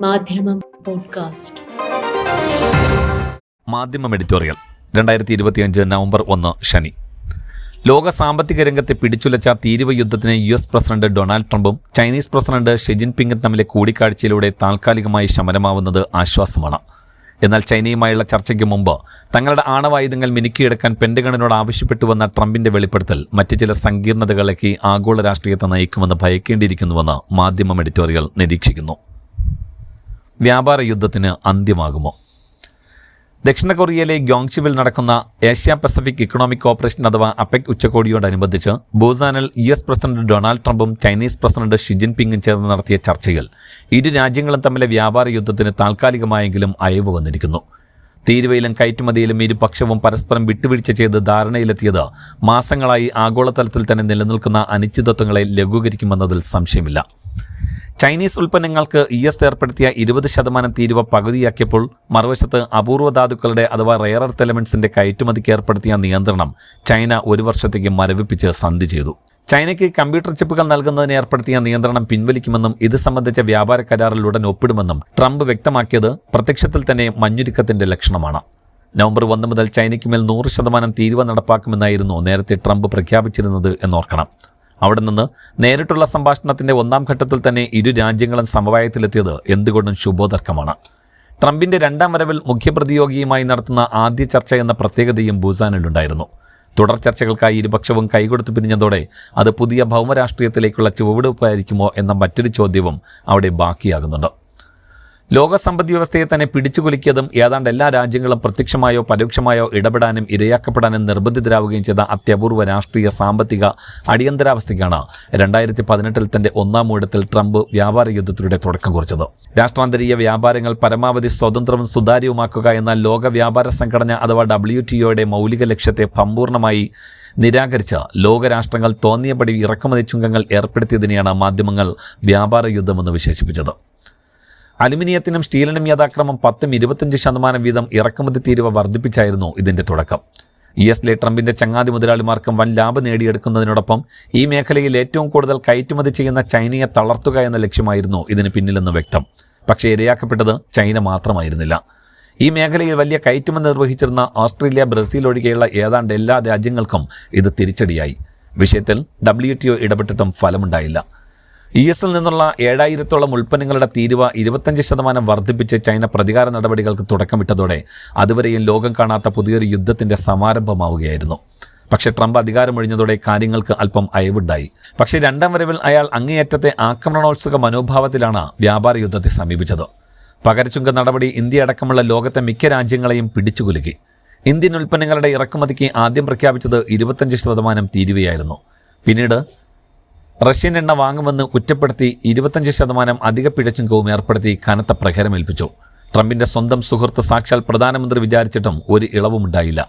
മാധ്യമം പോഡ്കാസ്റ്റ്. മാധ്യമം എഡിറ്റോറിയൽ രണ്ടായിരത്തി ഇരുപത്തിയഞ്ച് നവംബർ ഒന്ന് ശനി. ലോക സാമ്പത്തിക രംഗത്തെ പിടിച്ചുലച്ച തീരുവ യുദ്ധത്തിന് യു എസ് പ്രസിഡന്റ് ഡൊണാൾഡ് ട്രംപും ചൈനീസ് പ്രസിഡന്റ് ഷി ജിൻപിങ്ങും തമ്മിലെ കൂടിക്കാഴ്ചയിലൂടെ താൽക്കാലികമായി ശമനമാവുന്നത് ആശ്വാസമാണ്. എന്നാൽ ചൈനയുമായുള്ള ചർച്ചയ്ക്ക് മുമ്പ് തങ്ങളുടെ ആണവായുധങ്ങൾ മിനുക്കിയെടുക്കാൻ പെന്റഗണിനോട് ആവശ്യപ്പെട്ടുവന്ന ട്രംപിന്റെ വെളിപ്പെടുത്തൽ മറ്റ് ചില സങ്കീർണതകളിലേക്ക് ആഗോള രാഷ്ട്രീയത്തെ നയിക്കുമെന്ന് ഭയക്കേണ്ടിയിരിക്കുന്നുവെന്ന് മാധ്യമം എഡിറ്റോറിയൽ നിരീക്ഷിക്കുന്നു. വ്യാപാര യുദ്ധത്തിന് അന്ത്യമാകുമോ? ദക്ഷിണ കൊറിയയിലെ ഗ്യോങ്ഷിവിൽ നടക്കുന്ന ഏഷ്യ പസഫിക് ഇക്കണോമിക് കോപ്പറേഷൻ അഥവാ അപെക് ഉച്ചകോടിയോടനുബന്ധിച്ച് ബൂസാനിൽ യു എസ് പ്രസിഡന്റ് ഡൊണാൾഡ് ട്രംപും ചൈനീസ് പ്രസിഡന്റ് ഷി ജിൻപിങ്ങും ചേർന്ന് നടത്തിയ ചർച്ചകൾ ഇരു രാജ്യങ്ങളും തമ്മിലെ വ്യാപാര യുദ്ധത്തിന് താൽക്കാലികമായെങ്കിലും അയവ് വന്നിരിക്കുന്നു. തീരുവയിലും കയറ്റുമതിയിലും ഇരുപക്ഷവും പരസ്പരം വിട്ടുവീഴ്ച ചെയ്ത് ധാരണയിലെത്തിയത് മാസങ്ങളായി ആഗോളതലത്തിൽ തന്നെ നിലനിൽക്കുന്ന അനിശ്ചിതത്വങ്ങളെ ലഘൂകരിക്കുമെന്നതിൽ സംശയമില്ല. ചൈനീസ് ഉൽപ്പന്നങ്ങൾക്ക് ഇ എസ് ഏർപ്പെടുത്തിയ ഇരുപത് ശതമാനം തീരുവ പകുതിയാക്കിയപ്പോൾ മറുവശത്ത് അപൂർവ ധാതുക്കളുടെ അഥവാ റെയർ എർത്ത് എലമെന്റ്സിന്റെ കയറ്റുമതിക്ക് ഏർപ്പെടുത്തിയ നിയന്ത്രണം ചൈന ഒരു വർഷത്തേക്ക് മരവിപ്പിച്ച് സന്ധി ചെയ്തു. ചൈനയ്ക്ക് കമ്പ്യൂട്ടർ ചിപ്പുകൾ നൽകുന്നതിന് ഏർപ്പെടുത്തിയ നിയന്ത്രണം പിൻവലിക്കുമെന്നും ഇത് സംബന്ധിച്ച വ്യാപാര കരാറിൽ ഒപ്പിടുമെന്നും ട്രംപ് വ്യക്തമാക്കിയത് പ്രത്യക്ഷത്തിൽ തന്നെ മഞ്ഞുരുക്കത്തിന്റെ ലക്ഷണമാണ്. നവംബർ ഒന്ന് മുതൽ ചൈനയ്ക്ക് മേൽ നൂറ് ശതമാനം തീരുവ നടപ്പാക്കുമെന്നായിരുന്നു നേരത്തെ ട്രംപ് പ്രഖ്യാപിച്ചിരുന്നത് എന്നോർക്കണം. അവിടെ നിന്ന് നേരിട്ടുള്ള സംഭാഷണത്തിന്റെ ഒന്നാം ഘട്ടത്തിൽ തന്നെ ഇരു രാജ്യങ്ങളും സമവായത്തിലെത്തിയത് എന്തുകൊണ്ടും ശുഭോദർക്കമാണ്. ട്രംപിന്റെ രണ്ടാം വരവിൽ മുഖ്യപ്രതിയോഗിയുമായി നടത്തുന്ന ആദ്യ ചർച്ച എന്ന പ്രത്യേകതയും ബൂസാനിലുണ്ടായിരുന്നു. തുടർ ചർച്ചകൾക്കായി ഇരുപക്ഷവും കൈകൊടുത്തു പിരിഞ്ഞതോടെ അത് പുതിയ ഭൗമരാഷ്ട്രീയത്തിലേക്കുള്ള ചുവടുവെപ്പായിരിക്കുമോ എന്ന മറ്റൊരു ചോദ്യവും അവിടെ ബാക്കിയാകുന്നുണ്ട്. ലോക സമ്പദ് വ്യവസ്ഥയെ തന്നെ പിടിച്ചുകുലുക്കിയതും ഏതാണ്ട് എല്ലാ രാജ്യങ്ങളും പ്രത്യക്ഷമായോ പരോക്ഷമായോ ഇടപെടാനും ഇരയാക്കപ്പെടാനും നിർബന്ധിതരാവുകയും ചെയ്ത അത്യപൂർവ രാഷ്ട്രീയ സാമ്പത്തിക അടിയന്തരാവസ്ഥയ്ക്കാണ് രണ്ടായിരത്തി പതിനെട്ടിൽ തന്റെ ഒന്നാം മൂടത്തിൽ ട്രംപ് വ്യാപാര യുദ്ധത്തിലൂടെ തുടക്കം കുറിച്ചത്. രാഷ്ട്രാന്തരീയ വ്യാപാരങ്ങൾ പരമാവധി സ്വതന്ത്രവും സുതാര്യവുമാക്കുക എന്ന ലോക വ്യാപാര സംഘടന അഥവാ ഡബ്ല്യു ടിഒയുടെ മൗലിക ലക്ഷ്യത്തെ സമ്പൂർണമായി നിരാകരിച്ച ലോകരാഷ്ട്രങ്ങൾ തോന്നിയപടി ഇറക്കുമതി ചുങ്കങ്ങൾ ഏർപ്പെടുത്തിയതിനെയാണ് മാധ്യമങ്ങൾ വ്യാപാര യുദ്ധമെന്ന് വിശേഷിപ്പിച്ചത്. അലുമിനിയത്തിനും സ്റ്റീലിനും യഥാക്രമം പത്തും ഇരുപത്തഞ്ച് ശതമാനം വീതം ഇറക്കുമതി തീരുവ വർദ്ധിപ്പിച്ചായിരുന്നു ഇതിന്റെ തുടക്കം. ഇ എസിലെ ട്രംപിന്റെ ചങ്ങാതി മുതലാളിമാർക്കും വൻ ലാഭം നേടിയെടുക്കുന്നതിനോടൊപ്പം ഈ മേഖലയിൽ ഏറ്റവും കൂടുതൽ കയറ്റുമതി ചെയ്യുന്ന ചൈനയെ തളർത്തുക എന്ന ലക്ഷ്യമായിരുന്നു ഇതിന് പിന്നിലെന്ന് വ്യക്തം. പക്ഷേ ഇരയാക്കപ്പെട്ടത് ചൈന മാത്രമായിരുന്നില്ല. ഈ മേഖലയിൽ വലിയ കയറ്റുമതി നിർവഹിച്ചിരുന്ന ഓസ്ട്രേലിയ ബ്രസീൽ ഒഴികെയുള്ള ഏതാണ്ട് എല്ലാ രാജ്യങ്ങൾക്കും ഇത് തിരിച്ചടിയായി. വിഷയത്തിൽ ഡബ്ല്യു ടി ഒ ഇടപെട്ടിട്ടും ഫലമുണ്ടായില്ല. ഇ എസിൽ നിന്നുള്ള ഏഴായിരത്തോളം ഉൽപ്പന്നങ്ങളുടെ തീരുവ ഇരുപത്തഞ്ച് ശതമാനം വർദ്ധിപ്പിച്ച് ചൈന പ്രതികാര നടപടികൾക്ക് തുടക്കമിട്ടതോടെ അതുവരെയും ലോകം കാണാത്ത പുതിയൊരു യുദ്ധത്തിന്റെ സമാരംഭമാവുകയായിരുന്നു. പക്ഷേ ട്രംപ് അധികാരമൊഴിഞ്ഞതോടെ കാര്യങ്ങൾക്ക് അല്പം അയവുണ്ടായി. പക്ഷേ രണ്ടാം വരവിൽ അയാൾ അങ്ങേയറ്റത്തെ ആക്രമണോത്സുക മനോഭാവത്തിലാണ് വ്യാപാര യുദ്ധത്തെ സമീപിച്ചത്. പകരച്ചുങ്ക നടപടി ഇന്ത്യ അടക്കമുള്ള ലോകത്തെ മിക്ക രാജ്യങ്ങളെയും പിടിച്ചുകുലുക്കി. ഇന്ത്യൻ ഉൽപ്പന്നങ്ങളുടെ ഇറക്കുമതിക്ക് ആദ്യം പ്രഖ്യാപിച്ചത് ഇരുപത്തഞ്ച് ശതമാനം തീരുവയായിരുന്നു. പിന്നീട് റഷ്യൻ എണ്ണ വാങ്ങുമെന്ന് കുറ്റപ്പെടുത്തി ഇരുപത്തഞ്ച് ശതമാനം അധിക പിഴച്ചുങ്കവും ഏർപ്പെടുത്തി കനത്ത പ്രഹരമേൽപ്പിച്ചു ട്രംപിന്റെ സ്വന്തം സുഹൃത്ത് സാക്ഷാൽ പ്രധാനമന്ത്രി വിചാരിച്ചിട്ടും ഒരു ഇളവുമുണ്ടായില്ല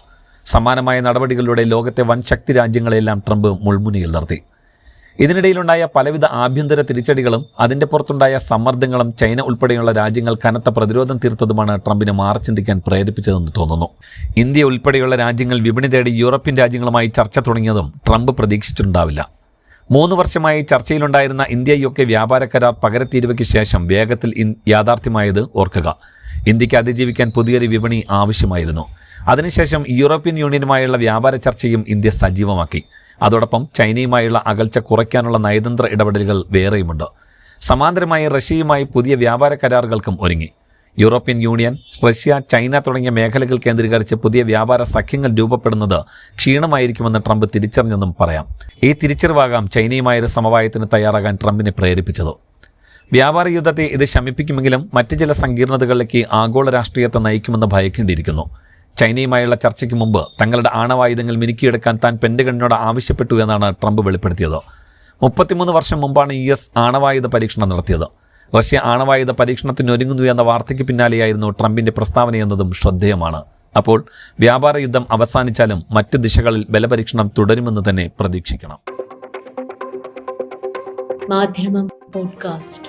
സമാനമായ നടപടികളിലൂടെ ലോകത്തെ വൻ ശക്തി രാജ്യങ്ങളെല്ലാം ട്രംപ് മുൾമുനയിൽ നിർത്തി. ഇതിനിടയിലുണ്ടായ പലവിധ ആഭ്യന്തര തിരിച്ചടികളും അതിന്റെ പുറത്തുണ്ടായ സമ്മർദ്ദങ്ങളും ചൈന ഉൾപ്പെടെയുള്ള രാജ്യങ്ങൾ കനത്ത പ്രതിരോധം തീർത്തതുമാണ് ട്രംപിനെ മാറി ചിന്തിക്കാൻ പ്രേരിപ്പിച്ചതെന്ന് തോന്നുന്നു. ഇന്ത്യ ഉൾപ്പെടെയുള്ള രാജ്യങ്ങൾ വിപണി തേടി യൂറോപ്യൻ രാജ്യങ്ങളുമായി ചർച്ച തുടങ്ങിയതും ട്രംപ് പ്രതീക്ഷിച്ചിട്ടുണ്ടാവില്ല. മൂന്ന് വർഷമായി ചർച്ചയിലുണ്ടായിരുന്ന ഇന്ത്യ യു കെ വ്യാപാര കരാർ പകരത്തീരുവയ്ക്ക് ശേഷം വേഗത്തിൽ യാഥാർത്ഥ്യമായത് ഓർക്കുക. ഇന്ത്യയ്ക്ക് അതിജീവിക്കാൻ പുതിയൊരു വിപണി ആവശ്യമായിരുന്നു. അതിനുശേഷം യൂറോപ്യൻ യൂണിയനുമായുള്ള വ്യാപാര ചർച്ചയും ഇന്ത്യ സജീവമാക്കി. അതോടൊപ്പം ചൈനയുമായുള്ള അകൽച്ച കുറയ്ക്കാനുള്ള നയതന്ത്ര ഇടപെടലുകൾ വേറെയുമുണ്ട്. സമാന്തരമായി റഷ്യയുമായി പുതിയ വ്യാപാര കരാറുകൾക്കും ഒരുങ്ങി. യൂറോപ്യൻ യൂണിയൻ റഷ്യ ചൈന തുടങ്ങിയ മേഖലകൾ കേന്ദ്രീകരിച്ച് പുതിയ വ്യാപാര സഖ്യങ്ങൾ രൂപപ്പെടുന്നത് ക്ഷീണമായിരിക്കുമെന്ന് ട്രംപ് തിരിച്ചറിഞ്ഞെന്നും പറയാം. ഈ തിരിച്ചറിവാകാം ചൈനയുമായൊരു സമവായത്തിന് തയ്യാറാകാൻ ട്രംപിനെ പ്രേരിപ്പിച്ചത്. വ്യാപാര യുദ്ധത്തെ ഇത് ശമിപ്പിക്കുമെങ്കിലും മറ്റ് ചില സങ്കീർണതകളിലേക്ക് ആഗോള രാഷ്ട്രീയത്തെ നയിക്കുമെന്ന് ഭയക്കേണ്ടിയിരിക്കുന്നു. ചൈനയുമായുള്ള ചർച്ചയ്ക്ക് മുമ്പ് തങ്ങളുടെ ആണവായുധങ്ങൾ മിനുക്കിയെടുക്കാൻ താൻ പെൻഡഗണിനോട് ആവശ്യപ്പെട്ടു എന്നാണ് ട്രംപ് വെളിപ്പെടുത്തിയത്. മുപ്പത്തിമൂന്ന് വർഷം മുമ്പാണ് യു എസ് ആണവായുധ പരീക്ഷണം നടത്തിയത്. റഷ്യ ആണവായുധ പരീക്ഷണത്തിന് ഒരുങ്ങുന്നു എന്ന വാർത്തയ്ക്ക് പിന്നാലെയായിരുന്നു ട്രംപിന്റെ പ്രസ്താവനയെന്നതും ശ്രദ്ധേയമാണ്. അപ്പോൾ വ്യാപാര യുദ്ധം അവസാനിച്ചാലും മറ്റ് ദിശകളിൽ ബലപരീക്ഷണം തുടരുമെന്ന് തന്നെ പ്രതീക്ഷിക്കണം. മാധ്യമം പോഡ്കാസ്റ്റ്.